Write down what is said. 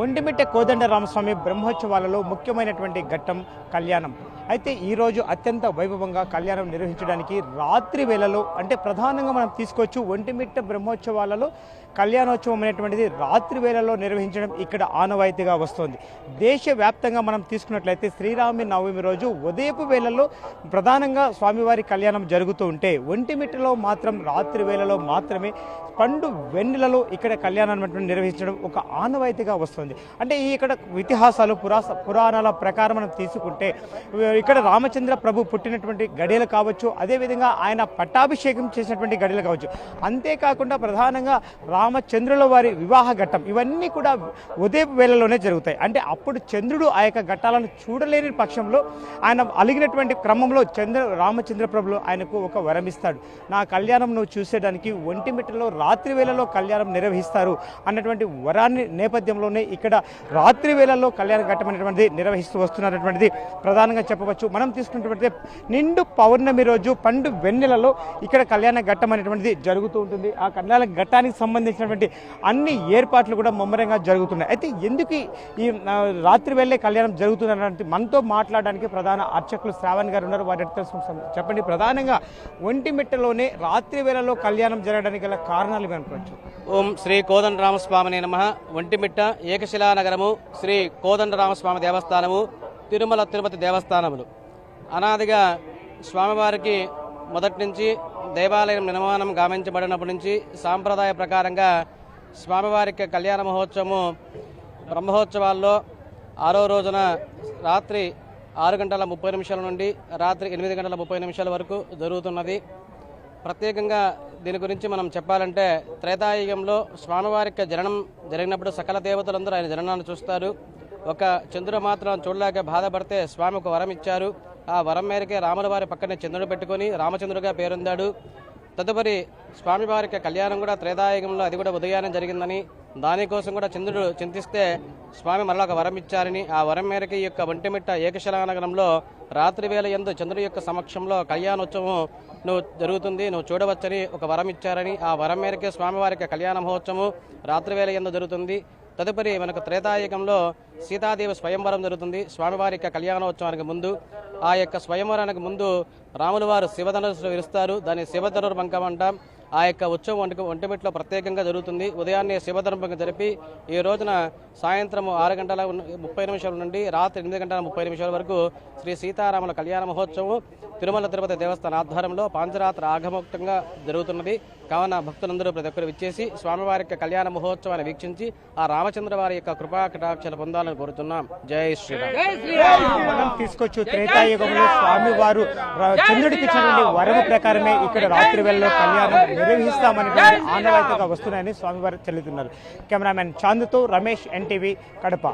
ఒంటిమిట్ట కోదండ రామస్వామి బ్రహ్మోత్సవాలలో ముఖ్యమైనటువంటి ఘట్టం కళ్యాణం. అయితే ఈరోజు అత్యంత వైభవంగా కళ్యాణం నిర్వహించడానికి రాత్రి వేళలో అంటే ప్రధానంగా మనం తీసుకోవచ్చు ఒంటిమిట్ట బ్రహ్మోత్సవాలలో కళ్యాణోత్సవం అనేటువంటిది రాత్రి వేళలో నిర్వహించడం ఇక్కడ ఆనవాయితీగా వస్తుంది. దేశవ్యాప్తంగా మనం తీసుకున్నట్లయితే శ్రీరామి నవమి రోజు ఉదయపు వేళల్లో ప్రధానంగా స్వామివారి కళ్యాణం జరుగుతూ ఉంటే ఒంటిమిట్టలో మాత్రం రాత్రి వేళలో మాత్రమే పండు వెన్నెలలో ఇక్కడ కళ్యాణం అనేటువంటి నిర్వహించడం ఒక ఆనవాయితీగా వస్తుంది. అంటే ఈ ఇక్కడ ఇతిహాసాలు పురాస పురాణాల ప్రకారం మనం తీసుకుంటే ఇక్కడ రామచంద్ర ప్రభు పుట్టినటువంటి గడియలు కావచ్చు అదేవిధంగా ఆయన పట్టాభిషేకం చేసినటువంటి గడియలు కావచ్చు. అంతేకాకుండా ప్రధానంగా రామచంద్రుల వారి వివాహ ఘట్టం ఇవన్నీ కూడా ఉదయపు వేళలోనే జరుగుతాయి. అంటే అప్పుడు చంద్రుడు ఆ యొక్క ఘట్టాలను చూడలేని పక్షంలో ఆయన అలిగినటువంటి క్రమంలో చంద్ర రామచంద్ర ప్రభులు ఆయనకు ఒక వరం ఇస్తాడు. నా కళ్యాణం నువ్వు చూసేయడానికి ఒంటిమిట్టలో రాత్రి వేళలో కళ్యాణం నిర్వహిస్తారు అన్నటువంటి వరాన్ని నేపథ్యంలోనే ఇక్కడ రాత్రి వేళల్లో కళ్యాణ ఘట్టమైనటువంటిది నిర్వహిస్తూ వస్తున్నటువంటిది ప్రధానంగా చెప్పవచ్చు. మనం తీసుకున్నటువంటి నిండు పౌర్ణమి రోజు పండు వెన్నెలలో ఇక్కడ కళ్యాణ ఘట్టం అనేటువంటిది జరుగుతూ ఉంటుంది. ఆ కళ్యాణ ఘట్టానికి సంబంధించినటువంటి అన్ని ఏర్పాట్లు కూడా ముమ్మరంగా జరుగుతున్నాయి. అయితే ఎందుకు ఈ- రాత్రి వేళే కళ్యాణం జరుగుతున్నటువంటి మనతో మాట్లాడడానికి ప్రధాన అర్చకులు శ్రావణ్ గారు ఉన్నారు. వారి తెలుసుకుంటాం. చెప్పండి. ప్రధానంగా ఒంటిమిట్టలోనే రాత్రి వేళలో కళ్యాణం జరగడానికి గల కారణాలు ఏమి అనుకోవచ్చు ఓం శ్రీ కోదండ రామస్వామి నమ ఒంటిమిట్ట ఏకశిలా నగరము శ్రీ కోదండరామస్వామి దేవస్థానము తిరుమల తిరుపతి దేవస్థానములు. అనాదిగా స్వామివారికి మొదటి నుంచి దేవాలయం నిర్మాణం గామించబడినప్పటి నుంచి సాంప్రదాయ ప్రకారంగా స్వామివారికి కళ్యాణ మహోత్సవము బ్రహ్మోత్సవాల్లో ఆరో రోజున రాత్రి ఆరు గంటల ముప్పై నిమిషాల నుండి రాత్రి ఎనిమిది గంటల ముప్పై నిమిషాల వరకు జరుగుతున్నది. ప్రత్యేకంగా దీని గురించి మనం చెప్పాలంటే త్రేతాయుగంలో స్వామివారికి జననం జరిగినప్పుడు సకల దేవతలందరూ ఆయన జననాన్ని చూస్తారు. ఒక చంద్రుడు మాత్రం చూడలేక బాధపడితే స్వామి ఒక వరం ఇచ్చారు. ఆ వరం మేరకే రాముల వారి పక్కనే చంద్రుడు పెట్టుకొని రామచంద్రుడిగా పేరొందాడు. తదుపరి స్వామివారికి కళ్యాణం కూడా త్రేతాయుగంలో అది కూడా ఉదయాన్నే జరిగిందని దానికోసం కూడా చంద్రుడు చింతిస్తే స్వామి మరలా ఒక వరం ఇచ్చారని ఆ వరం మేరకు ఈ యొక్క ఒంటిమిట్ట ఏకశిలానగరంలో రాత్రి వేళ ఎందు చంద్రుడి యొక్క సమక్షంలో కళ్యాణోత్సవం నువ్వు జరుగుతుంది నువ్వు చూడవచ్చని ఒక వరం ఇచ్చారని ఆ వరం మేరకే స్వామివారికి కళ్యాణ మహోత్సవం రాత్రి వేళ ఎందు జరుగుతుంది. తదుపరి మనకు త్రేతాయుగంలో సీతాదేవి స్వయంవరం జరుగుతుంది స్వామివారి యొక్క కళ్యాణోత్సవానికి ముందు. ఆ యొక్క స్వయంవరానికి ముందు రాములు వారు శివధనుసు విరుస్తారు దాన్ని శివధనుర్భంగం అంటాం ఆ యొక్క ఉత్సవం ఒంటి ఒంటిమిట్లో ప్రత్యేకంగా జరుగుతుంది. ఉదయాన్నే శివధనుర్భంగం జరిపి ఈ రోజున సాయంత్రం ఆరు గంటల ముప్పై నిమిషాల నుండి రాత్రి ఎనిమిది గంటల ముప్పై నిమిషాల వరకు శ్రీ సీతారాముల కళ్యాణ మహోత్సవం తిరుమల తిరుపతి దేవస్థాన ఆధ్వర్యంలో పాంచరాత్ర ఆగమోక్తంగా జరుగుతున్నది. కావున భక్తులందరూ ప్రతి ఒక్కరు విచ్చేసి స్వామివారి యొక్క కళ్యాణ మహోత్సవాన్ని వీక్షించి ఆ రామచంద్ర వారి యొక్క కృపా కటాక్షలు పొందాలని కోరుతున్నాం. జై శ్రీరామ్. తీసుకొచ్చు త్రేతాయుగంలో స్వామివారు చంద్రుడికి వరము ప్రకారమే ఇక్కడ రాత్రి వేళలో కళ్యాణం నిర్వహిస్తామనేటువంటి ఆనవాయితీగా వస్తున్నాయని స్వామివారు చెల్లుతున్నారు. కెమెరామెన్ చాందుతో రమేష్ ఎన్టీవీ కడప.